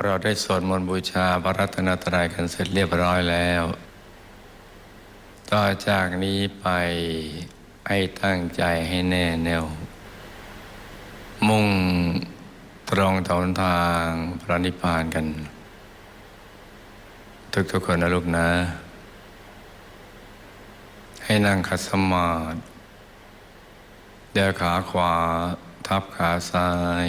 เราได้สวดมนต์บูชาพระรัตนตรัยกันเสร็จเรียบร้อยแล้ว ต่อจากนี้ไปให้ตั้งใจให้แน่แน่ว มุ่งตรงต่อหนทางพระนิพพานกัน ทุกๆคนนะลูกนะ ให้นั่งขัดสมาธิเดี๋ยวขาขวา ทับขาซ้าย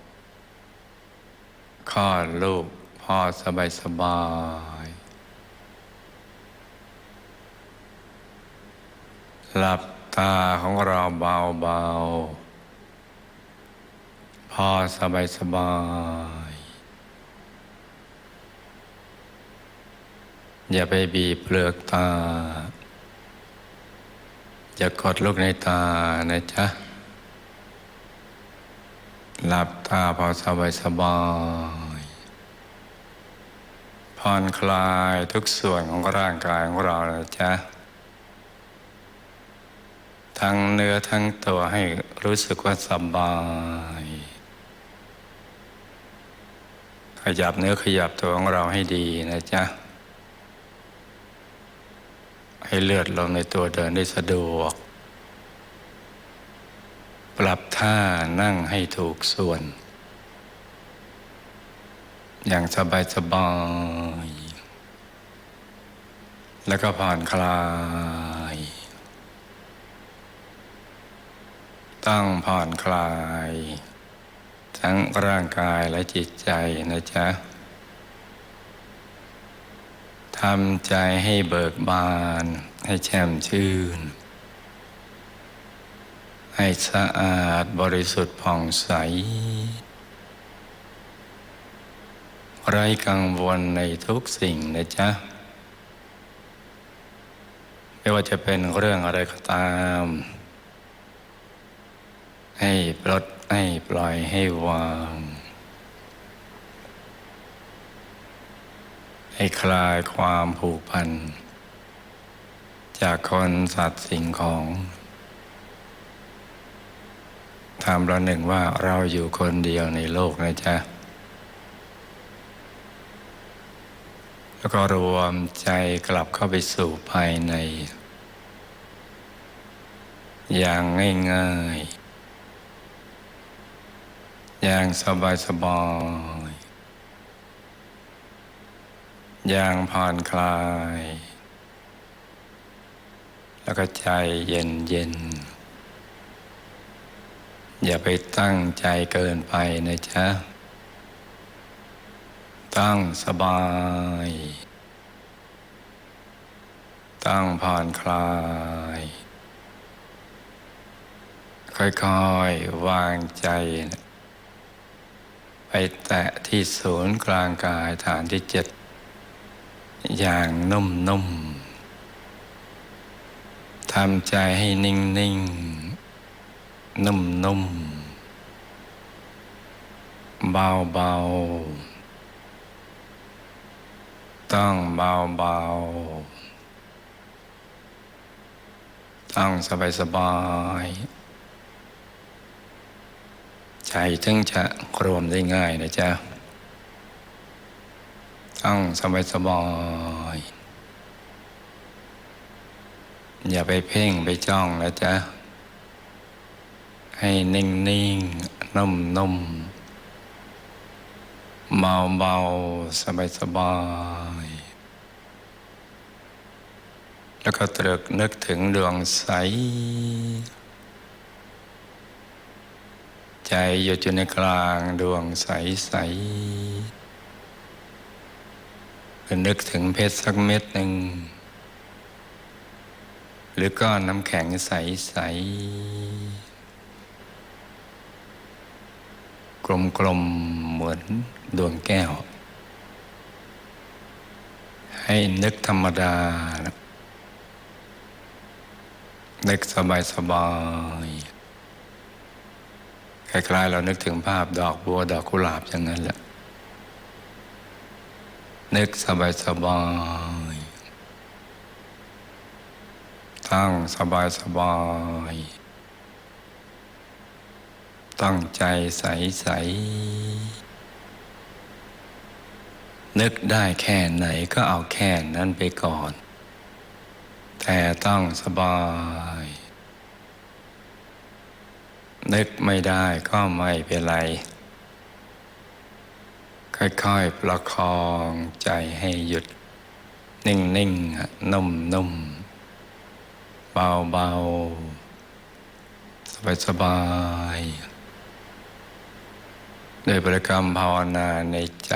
คลอดลูกพอสบายสบายหลับตาของเราเบาๆพอสบายสบาย อย่าไปบีบเปลือกตา อย่ากดลูกในตานะจ๊ะ หลับตาพอสบายสบาย ผ่อนคลายทุกส่วนของร่างกายของเรานะจ๊ะ ทั้งเนื้อทั้งตัวให้รู้สึกว่าสบาย ขยับเนื้อขยับตัวของเราให้ดีนะจ๊ะ ให้เลือดลมในตัวเดินได้สะดวก ปรับท่านั่งให้ถูกส่วนอย่างสบายสบาย แล้วก็ผ่อนคลาย ต้องผ่อนคลาย ทั้งร่างกายและจิตใจนะจ๊ะทำใจให้เบิกบาน ให้แช่มชื่น ให้สะอาดบริสุทธิ์ผ่องใส ไร้กังวลในทุกสิ่งนะจ๊ะ ไม่ว่าจะเป็นเรื่องอะไรก็ตาม ให้ปลดให้ปล่อยให้วาง ให้คลายความผูกพัน จากคนสัตว์สิ่งของทำเราหนึ่งว่าเราอยู่คนเดียวในโลกนะจ๊ะ แล้วก็รวมใจกลับเข้าไปสู่ภายใน อย่างง่ายๆ อย่างสบายๆอย่างผ่อนคลาย แล้วก็ใจเย็นเย็น อย่าไปตั้งใจเกินไปนะจ๊ะ ตั้งสบาย ตั้งผ่อนคลาย ค่อยๆ วางใจ ไปแตะที่ศูนย์กลางกายฐานที่เจ็ด อย่างนุ่มๆ ทำใจให้นิ่งๆ นุ่มๆ เบาๆ ต้องเบาๆต้องสบายๆใจถึงจะรวมได้ง่ายนะจ๊ะต้องสบายสบาย อย่าไปเพ่งไปจ้องนะจ๊ะ ให้นิ่งนิ่งนุ่มนุ่มเบาเบาสบายสบาย แล้วก็ตรึกนึกถึงดวงใส ใจอยู่อยู่ในกลางดวงใสใสนึกถึงเพชรสักเม็ดหนึ่ง หรือก้อนน้ำแข็งใสใสกลมๆเหมือนดวงแก้ว ให้นึกธรรมดานะ นึกสบายสบายคล้ายๆเรานึกถึงภาพดอกบัวดอกกุหลาบอย่างนั้นแหละ นึกสบายสบายตั้งสบายสบาย ตั้งใจใสใส นึกได้แค่ไหนก็เอาแค่นั้นไปก่อน แต่ต้องสบาย นึกไม่ได้ก็ไม่เป็นไร ค่อยๆประคองใจให้หยุด นิ่งๆนุ่มๆ เบาๆ สบายๆโดยบริกรรมภาวนาในใจ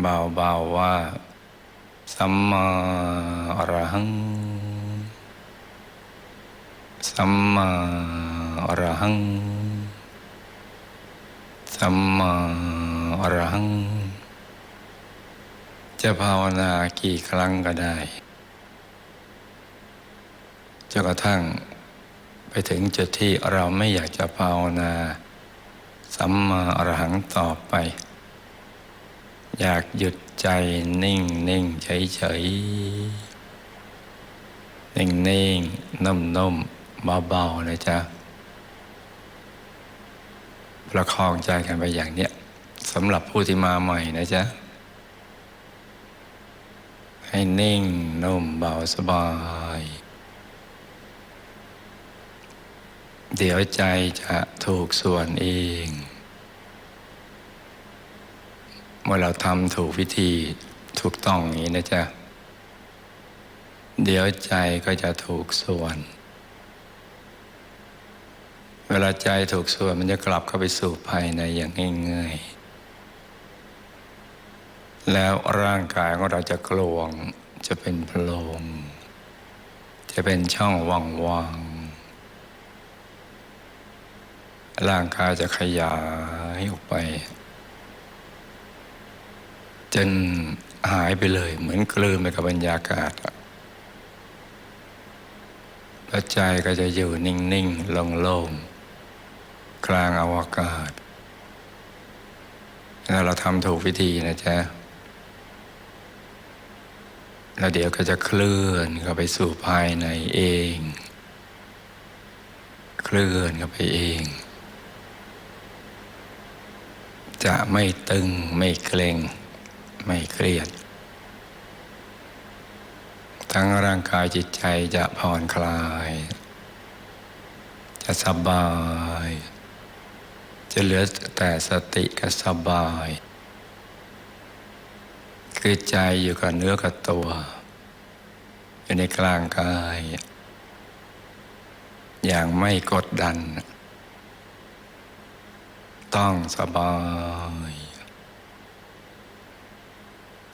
เบาๆว่า สัมมาอรหัง สัมมาอรหัง สัมมาอรหัง จะภาวนากี่ครั้งก็ได้จนกระทั่งไปถึงจุดที่เราไม่อยากจะภาวนา สัมมาอรหังต่อไป อยากหยุดใจนิ่งนิ่งเฉยเฉยนิ่งนิ่งนุ่มนุ่มเบาๆนะจ๊ะประคองใจกันไปอย่างเนี้ยสำหรับผู้ที่มาใหม่นะจ๊ะ ให้นิ่งนุ่มเบาสบาย เดี๋ยวใจจะถูกส่วนเอง เมื่อเราทำถูกวิธีถูกต้องอย่างนี้นะจ๊ะ เดี๋ยวใจก็จะถูกส่วน เวลาใจถูกส่วนมันจะกลับเข้าไปสู่ภายในอย่างง่ายๆ แล้วร่างกายของเราจะกลวง จะเป็นโพรง จะเป็นช่องว่างๆ ร่างกายจะขยายออกไป จนหายไปเลย เหมือนกลืนไปกับบรรยากาศแล้วใจก็จะอยู่นิ่งๆโล่งๆกลางอวกาศแล้วเราทำถูกวิธีนะจ๊ะแล้วเดี๋ยวก็จะเคลื่อนเข้าไปสู่ภายในเอง เคลื่อนเข้าไปเอง จะไม่ตึงไม่เกร็ง ไม่เครียด ทั้งร่างกายจิตใจจะผ่อนคลาย จะสบาย จะเหลือแต่สติกับสบาย คือใจอยู่กับเนื้อกับตัว อยู่ในกลางกาย อย่างไม่กดดัน ต้องสบาย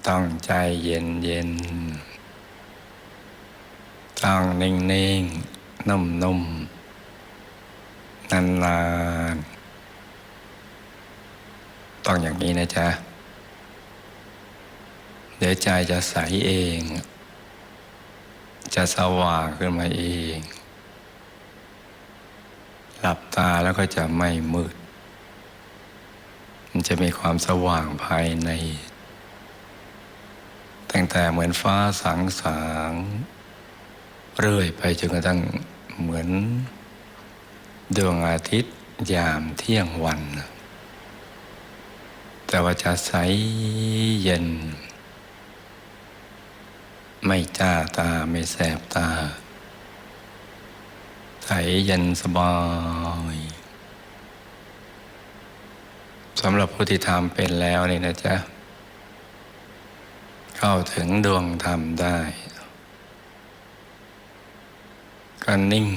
ต้องใจเย็นเย็นต้องนิ่งนิ่งนุ่มนุ่มนานนานต้องอย่างนี้นะจ๊ะ เดี๋ยวใจจะใสเอง จะสว่างขึ้นมาเอง หลับตาแล้วก็จะไม่มืด มันจะมีความสว่างภายใน ตั้งแต่เหมือนฟ้าสางสางเรื่อยไปจนกระทั่งเหมือนดวงอาทิตย์ยามเที่ยงวัน แต่ว่าจะใสเย็น ไม่จ้าตาไม่แสบตา ใสเย็นสบายสำหรับผู้ที่ทำเป็นแล้วนี่นะจ๊ะ เข้าถึงดวงธรรมได้ก็นิ่ง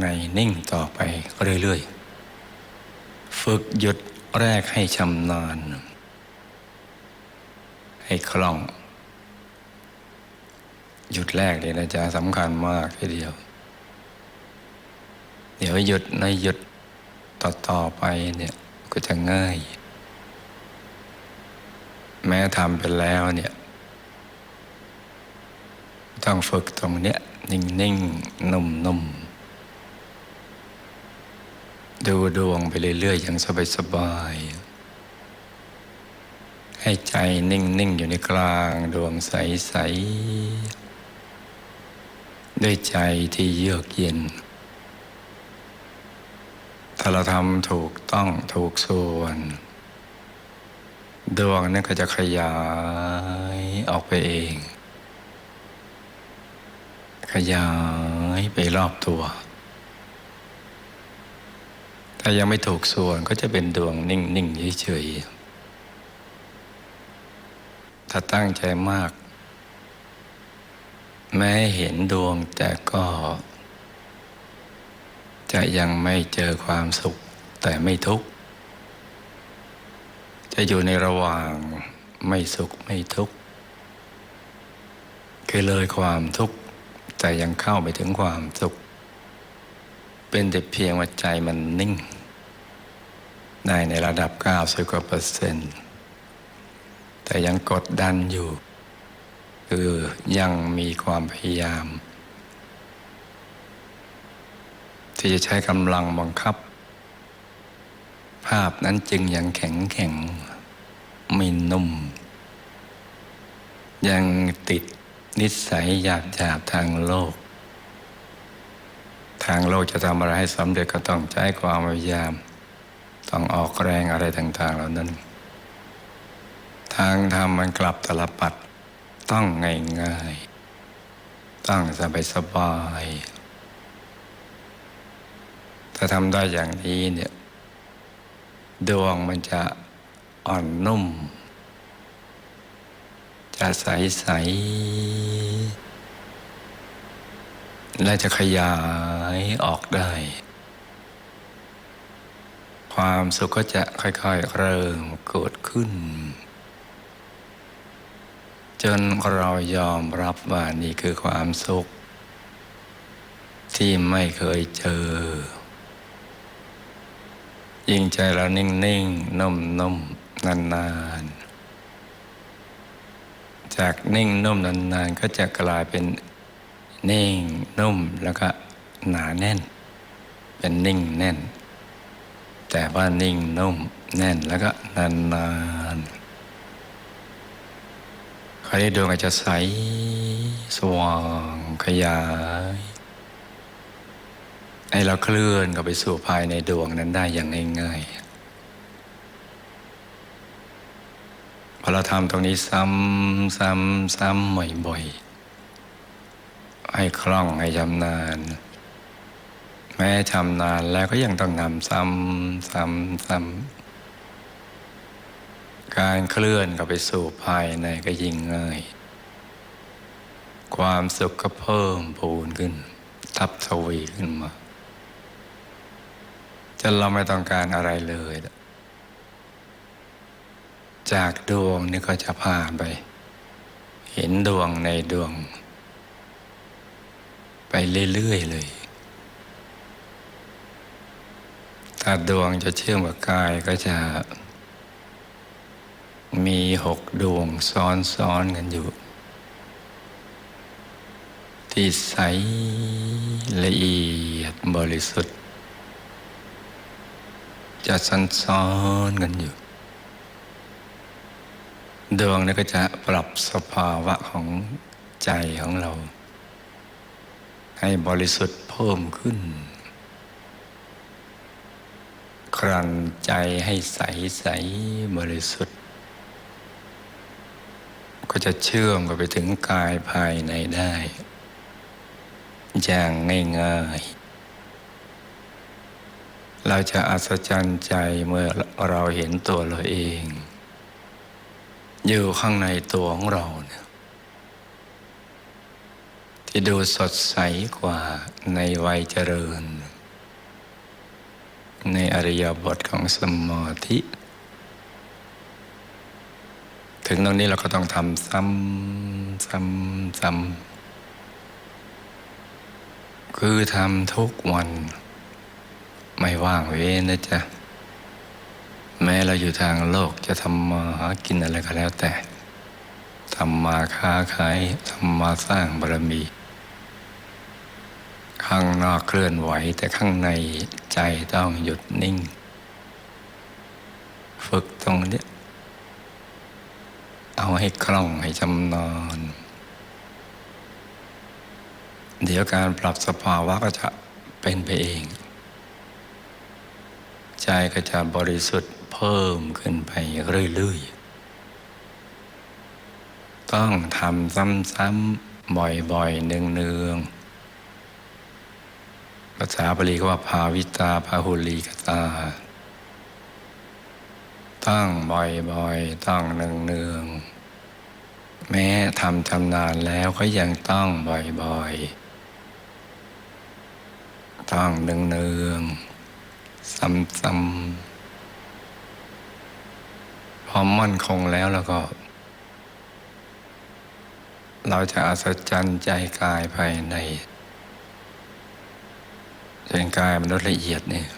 ในนิ่งต่อไปเรื่อยๆ ฝึกหยุดแรกให้ชำนาญ ให้คล่อง หยุดแรกเลยนะจ๊ะสำคัญมากทีเดียว เดี๋ยวหยุดในหยุดต่อๆไปเนี่ยก็จะง่าย แม้ทำไปแล้วเนี่ย ต้องฝึกตรงเนี้ย นิ่งๆ นุ่มๆ ดูดวงไปเรื่อยๆ อย่างสบายๆ ให้ใจนิ่ง ๆ อยู่ในกลางดวงใส ๆ ด้วยใจที่เยือกเย็นถ้าเราทำถูกต้องถูกส่วน ดวงนั้นก็จะขยายออกไปเอง ขยายไปรอบตัว ถ้ายังไม่ถูกส่วนก็จะเป็นดวงนิ่งๆเฉยๆถ้าตั้งใจมาก แม้เห็นดวงแต่ก็ จะยังไม่เจอความสุขแต่ไม่ทุกข์ จะอยู่ในระหว่างไม่สุขไม่ทุกข์คือเลยความทุกข์แต่ยังเข้าไปถึงความสุข เป็นแต่เพียงว่าใจมันนิ่ง ได้ในระดับ 90กว่าเปอร์เซ็นต์แต่ยังกดดันอยู่ คือยังมีความพยายาม ที่จะใช้กำลังบังคับ ภาพนั้นจึงยังแข็งแข็งไม่นุ่ม ยังติดนิสัยหยาบหยาบทางโลก ทางโลกจะทำอะไรให้สำเร็จก็ต้องใช้ความพยายาม ต้องออกแรงอะไรต่าง ๆ เหล่านั้น ทางธรรมมันกลับตลปัดต้องง่ายๆต้องสบายสบายๆถ้าทำได้อย่างนี้เนี่ย วงมันจะอ่อนนุ่ม จะใสใส และจะขยายออกได้ ความสุขก็จะค่อยๆ เริ่มเกิดขึ้น จนเรายอมรับว่านี่คือความสุข ที่ไม่เคยเจอ ยิ่งใจเรานิ่งๆนุ่มๆนานๆจากนิ่งนุ่มนานๆก็จะกลายเป็นนิ่งนุ่มแล้วก็หนาแน่น เป็นนิ่งแน่น แต่ว่านิ่งนุ่มแน่นแล้วก็นานๆคราวนี้ดวงอาจจะใสสว่างขยาย ให้เราเคลื่อนเข้าไปสู่ภายในดวงนั้นได้อย่างง่ายๆ พอเราทำตรงนี้ซ้ำซ้ำซ้ำบ่อยๆ ให้คล่องให้ชำนาญ แม้ชำนาญแล้วก็ยังต้องนำซ้ำซ้ำซ้ำการเคลื่อนเข้าไปสู่ภายในก็ยิ่งง่าย ความสุขก็เพิ่มพูนขึ้นทับทวีขึ้นมา จนเราไม่ต้องการอะไรเลย จากดวงนี่ก็จะผ่านไป เห็นดวงในดวง ไปเรื่อยๆเลย ถ้าดวงจะเชื่อมกับกายก็จะ มีหกดวงซ้อนๆกันอยู่ ที่ใสละเอียดบริสุทธิ์ จะซ้อนๆกันอยู่ ดวงนี้ก็จะปรับสภาวะของใจของเรา ให้บริสุทธิ์เพิ่มขึ้น ครันใจให้ใสใสบริสุทธิ์ ก็จะเชื่อมกันไปถึงกายภายในได้ อย่างง่ายๆ เราจะอัศจรรย์ใจเมื่อเราเห็นตัวเราเอง อยู่ข้างในตัวของเราเนี่ยที่ดูสดใสกว่าในวัยเจริญ ในอริยบทของสมาธิ ถึงตรงนี้เราก็ต้องทำซ้ำซ้ำซ้ำคือทำทุกวัน ไม่ว่างเว้นนะจ๊ะ แม้เราอยู่ทางโลกจะทำมาหากินอะไรก็แล้วแต่ทำมาค้าขายทำมาสร้างบารมี ข้างนอกเคลื่อนไหวแต่ข้างในใจต้องหยุดนิ่ง ฝึกตรงนี้เอาให้คล่องให้จำนอน เดี๋ยวการปรับสภาวะก็จะเป็นไปเอง ใจก็จะบริสุทธิ์เพิ่มขึ้นไปเรื่อยๆ ต้องทำซ้ำๆ บ่อยๆ เนืองๆ ภาษาบาลีก็ว่าภาวิตาพาหุลีกตา ต้องบ่อยๆ ต้องเนืองๆ แม้ทำชำนาญแล้วก็ยังต้องบ่อยๆ ต้องเนืองๆ ซ้ำๆพอมั่นคงแล้วแล้วก็ เราจะอัศจรรย์ใจกายภายในเป็นกายมนุษย์ละเอียดเนี่ย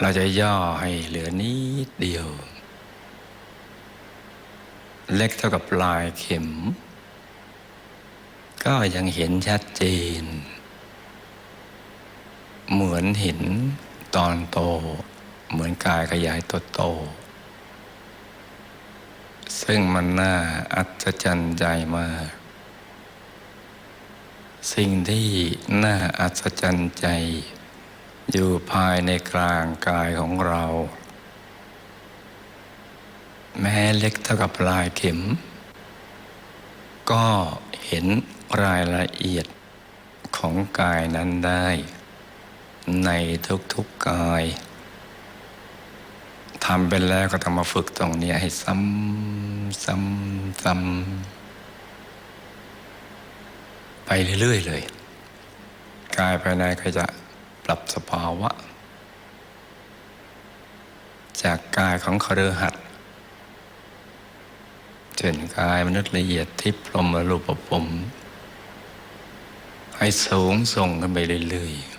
เราจะย่อให้เหลือนิดเดียว เล็กเท่ากับปลายเข็ม ก็ยังเห็นชัดเจน เหมือนห็นตอนโต เหมือนกายขยายตัวโต ซึ่งมันน่าอัศจรรย์ใจมาก สิ่งที่น่าอัศจรรย์ใจ อยู่ภายในกลางกายของเรา แม้เล็กเท่ากับลายเข็ม ก็เห็นรายละเอียดของกายนั้นได้ ในทุกๆกายทำเป็นแล้วก็ต้องมาฝึกตรงนี้ให้ซ้ำซ้ำซ้ำไปเรื่อยๆเลย กายภายในก็จะปรับสภาวะ จากกายของคฤหัสถ์เช่นกายมนุษย์ละเอียดทิพย์พรมรูปภพให้สูงส่งกันไปเรื่อยๆ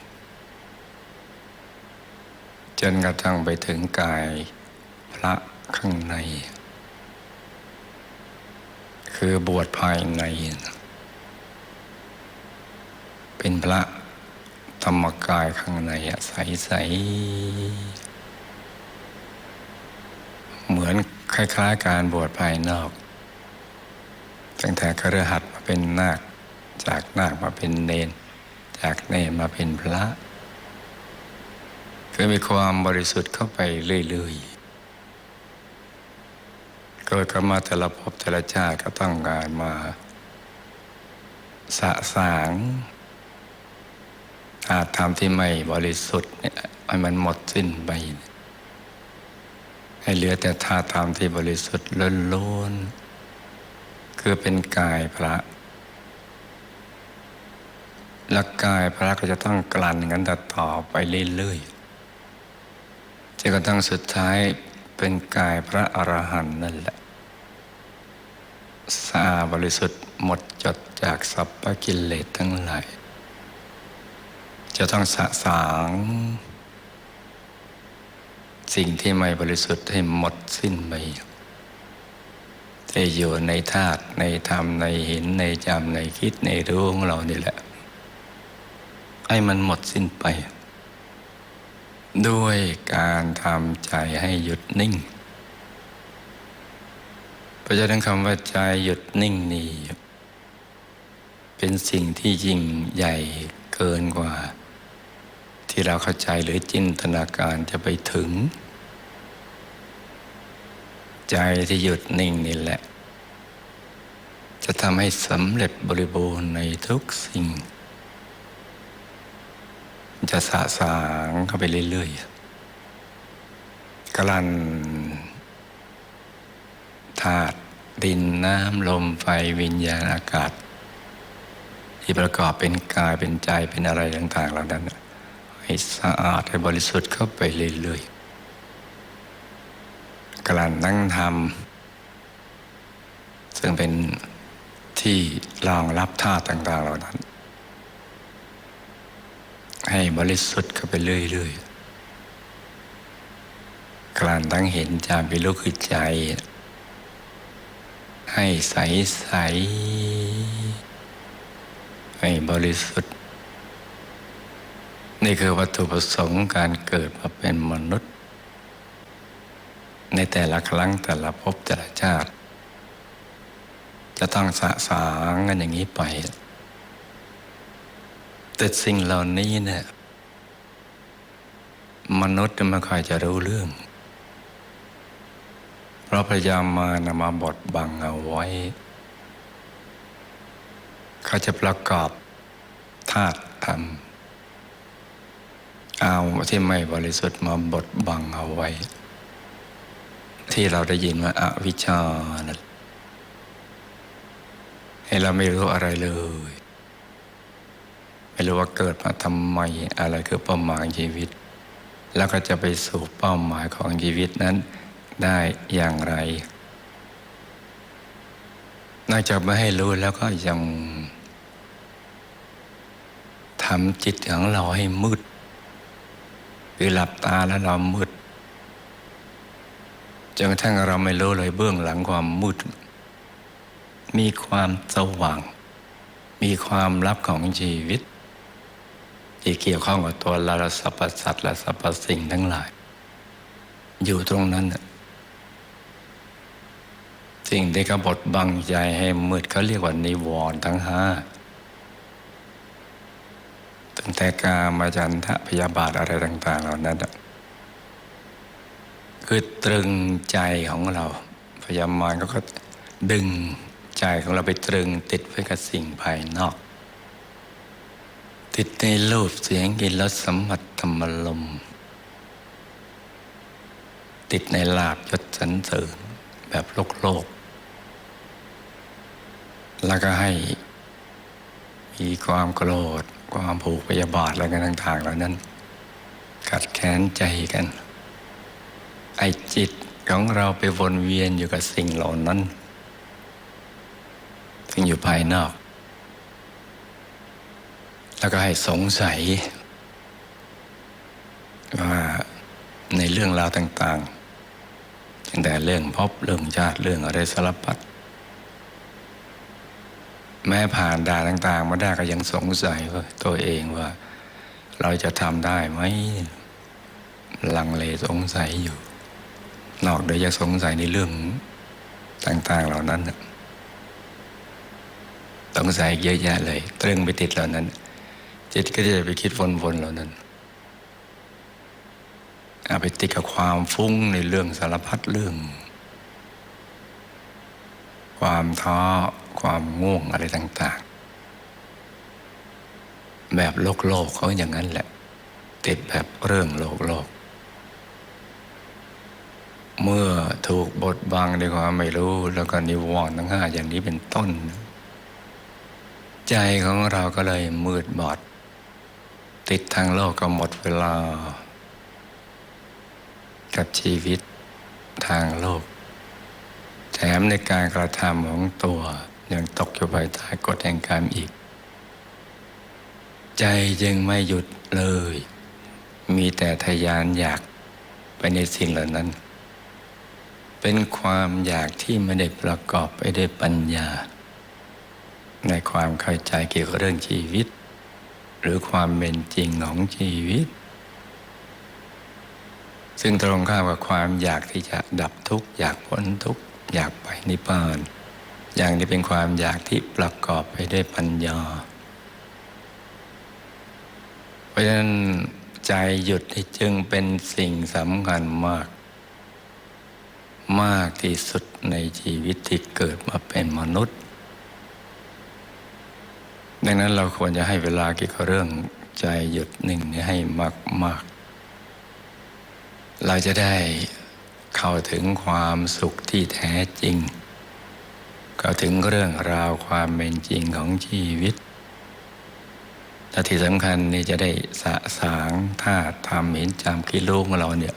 จนกระทั่งไปถึงกายพระข้างใน คือบวชภายใน เป็นพระธรรมกายข้างในอะใสๆเหมือนคล้ายๆ การบวชภายนอก ตั้งแต่คฤหัสถ์มาเป็นนาค จากนาคมาเป็นเนน จากเนนมาเป็นพระ คือมีความบริสุทธิ์เข้าไปเรื่อยๆกิดกันมาแต่ละภพแต่ละชาติก็ต้องการมาสะสางอาธรรมที่ไม่บริสุทธิ์เนี่ยให้มันหมดสิ้นไป ให้เหลือแต่ธาตุธรรมที่บริสุทธิ์ล้นๆคือเป็นกายพระและกายพระก็จะต้องกลั่นกันต่อไปเรื่อยๆ จนกระทั่งสุดท้ายเป็นกายพระอรหันต์นั่นแหละสะอาบริสุทธิ์หมดจดจากสัพพกิเลสทั้งหลายจะต้องสะสาง สิ่งที่ไม่บริสุทธิ์ให้หมดสิ้นไปจะอยู่ในธาตุในธรรมในเห็นในจำในคิดในรู้ของเรานี่แหละ ให้มันหมดสิ้นไป ด้วยการทำใจให้หยุดนิ่ง เพราะฉะนั้นคำว่าใจหยุดนิ่งนี่เป็นสิ่งที่ยิ่งใหญ่เกินกว่า ที่เราเข้าใจหรือจินตนาการจะไปถึง ใจที่หยุดนิ่งนี่แหละ จะทำให้สำเร็จบริบูรณ์ในทุกสิ่ง จะสะสางเข้าไปเรื่อยๆกลันธาตุดินน้ำลมไฟวิญญาณอากาศ ที่ประกอบเป็นกายเป็นใจเป็นอะไรต่างๆเหล่านั้นให้สะอาดให้บริสุทธิ์เข้าไปเรื่อยๆกลั่นนั่งทำซึ่งเป็นที่รองรับธาตุต่างๆเหล่านั้น ให้บริสุทธิ์เข้าไปเรื่อยๆกลั่นทั้งเห็นจามไปรู้คือใจ ให้ใสใสๆให้บริสุทธิ์ นี่คือวัตถุประสงค์การเกิดมาเป็นมนุษย์ ในแต่ละครั้งแต่ละภพแต่ละชาติ จะต้องสะสางกันอย่างนี้ไป แต่สิ่งเหล่านี้เนี่ยมนุษย์ไม่ค่อยจะรู้เรื่อง เพราะพยายามมานำมาบดบังเอาไว้ เขาจะประกอบธาตุธรรมเอาที่ไม่บริสุทธิ์มาบดบังเอาไว้ ที่เราได้ยินว่าอาวิชชานะให้เราไม่รู้อะไรเลย ไม่รู้ว่าเกิดมาทำไมอะไรคือเป้าหมายชีวิต แล้วก็จะไปสู่เป้าหมายของชีวิตนั้นได้อย่างไร นอกจากไม่ให้รู้แล้วก็ยังทำจิตของเราให้มืด คือหลับตาแล้วเรามืดจนกระทั่งเราไม่รู้เลยเบื้องหลังความมืด มีความสว่าง มีความลับของชีวิต ที่เกี่ยวข้องกับตัวเราและสรรพสัตว์และสรรพสิ่งทั้งหลาย อยู่ตรงนั้น สิ่งที่กบฏบังใจให้มืดเขาเรียกว่านิวรณ์ทั้งห้าตั้งแต่กามาจันทะพยาบาทอะไรต่าง ๆ เหล่านั้นคือตรึงใจของเรา พยามารก็ก็ดึงใจของเราไปตรึงติดไว้กับสิ่งภายนอก ติดในรูปเสียงกลิ่นรสสัมผัสธรรมลม ติดในลาบยศสันเสริญแบบโลกโลก แล้วก็ให้มีความโกรธ ความผูกพยาบาทอะไรกันต่างๆเหล่านั้น กัดแค้นใจกัน ไอจิตของเราไปวนเวียนอยู่กับสิ่งเหล่านั้น ซึ่งอยู่ภายนอก แล้วก็ให้สงสัย ว่าในเรื่องราวต่างๆตั้งแต่เรื่องพบเรื่องชาติเรื่องอะไรสารพัดแม้ผ่านด่านต่าง ๆ มาได้ก็ยังสงสัยว่าตัวเองว่า เราจะทำได้ไหมลังเลสงสัยอยู่ นอกโดยจะสงสัยในเรื่องต่าง ๆ เหล่านั้นสงสัยเยอะแยะเลย ตรึงไปติดเหล่านั้น จิตก็จะไปคิดวนๆเหล่านั้นเอาไปติดกับความฟุ้งในเรื่องสารพัดเรื่อง ความท้อความง่วงอะไรต่าง ๆ แบบโลกโลกเขาอย่างนั้นแหละ ติดแบบเรื่องโลกโลก เมื่อถูกบดบังด้วยความไม่รู้ แล้วก็นิวรณ์ทั้งห้าอย่างนี้เป็นต้น ใจของเราก็เลยมืดบอด ติดทางโลกก็หมดเวลา กับชีวิตทางโลก แถมในการกระทำของตัวยังตกอยู่ภายใต้กฎแห่งกรรมอีก ใจจึงไม่หยุดเลย มีแต่ทะยานอยากไปในสิ่งเหล่านั้น เป็นความอยากที่ไม่ได้ประกอบไปด้วยปัญญา ในความเข้าใจเกี่ยวกับเรื่องชีวิต หรือความเป็นจริงของชีวิต ซึ่งตรงข้ามกับความอยากที่จะดับทุกข์อยากพ้นทุกข์อยากไปนิพพาน อย่างนี้เป็นความอยากที่ประกอบไปด้วยปัญญา เพราะฉะนั้นใจหยุดนี่จึงเป็นสิ่งสำคัญมาก มากที่สุดในชีวิตที่เกิดมาเป็นมนุษย์ ดังนั้นเราควรจะให้เวลาเกี่ยวกับเรื่องใจหยุดหนึ่งนี้ให้มากมาก ๆ เราจะได้เข้าถึงความสุขที่แท้จริง เข้าถึงเรื่องราวความเป็นจริงของชีวิตและที่สำคัญนี่จะได้สะสางธาตุธรรมเห็นจำกิโลของเราเนี่ย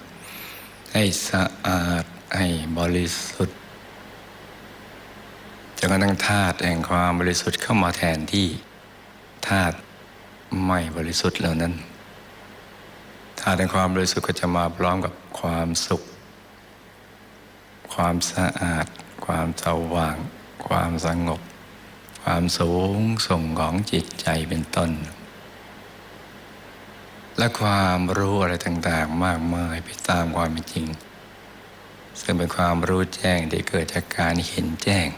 ให้สะอาดให้บริสุทธิ์จนกระทั่งธาตุแห่งความบริสุทธิ์เข้ามาแทนที่ ธาตุไม่บริสุทธิ์เหล่านั้นธาตุแห่งความบริสุทธิ์ก็จะมาพร้อมกับความสุข ความสะอาด ความสว่าง ความสงบ ความสูงส่งของจิตใจเป็นต้น และความรู้อะไรต่างๆ มากมายไปตามความเป็นจริง ซึ่งเป็นความรู้แจ้งที่เกิดจากการเห็นแจ้ง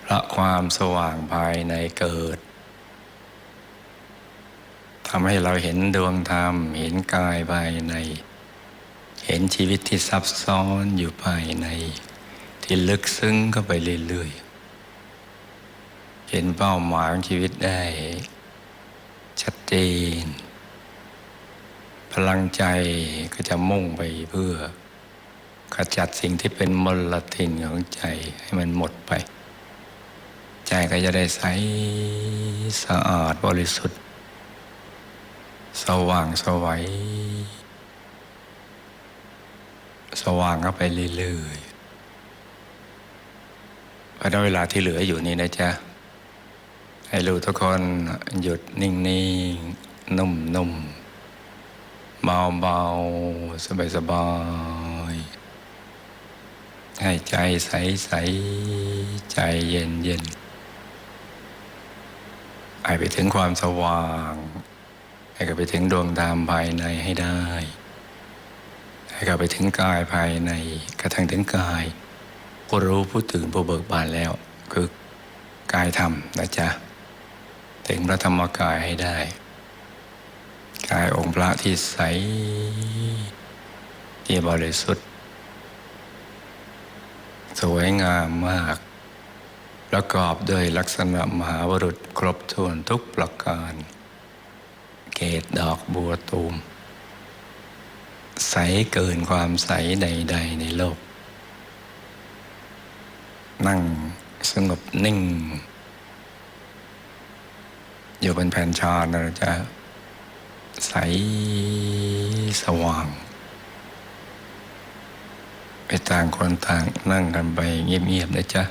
เพราะความสว่างภายในเกิด ทำให้เราเห็นดวงธรรม เห็นกายภายใน เห็นชีวิตที่ซับซ้อนอยู่ภายใน ที่ลึกซึ้งเข้าไปเรื่อยๆ เห็นเป้าหมายของชีวิตได้ ชัดเจน พลังใจก็จะมุ่งไปเพื่อขจัดสิ่งที่เป็นมลทินของใจให้มันหมดไป ใจก็จะได้ใสสะอาดบริสุทธิ์ สว่างสวัยสว่างเข้าไปเรื่อยๆเพราะเวลาที่เหลืออยู่นี่นะจ๊ะ ให้รู้ทุกคนหยุดนิ่งๆ นุ่มๆ เบาๆ สบายๆ ให้ใจใสๆ ใจเย็นๆให้ไปถึงความสว่าง ให้กับไปถึงดวงธรรมภายในให้ได้ ให้กับไปถึงกายภายในกระทั่งถึงกายผู้รู้ผู้ตื่นผู้เบิกบานแล้ว คือกายธรรมนะจ๊ะถึงพระธรรมกายให้ได้ กายองค์พระที่ใสที่บริสุทธิ์ สวยงามมาก ประกอบด้วยลักษณะมหาวรุษครบถ้วนทุกประการ เกตดอกบัวตูม ใสเกินความใสใด ๆ ในโลก นั่งสงบนิ่ง อยู่บนแผ่นชานะจะใสสว่าง ไปต่างคนต่างนั่งกันไปเงียบๆนะจ๊ะ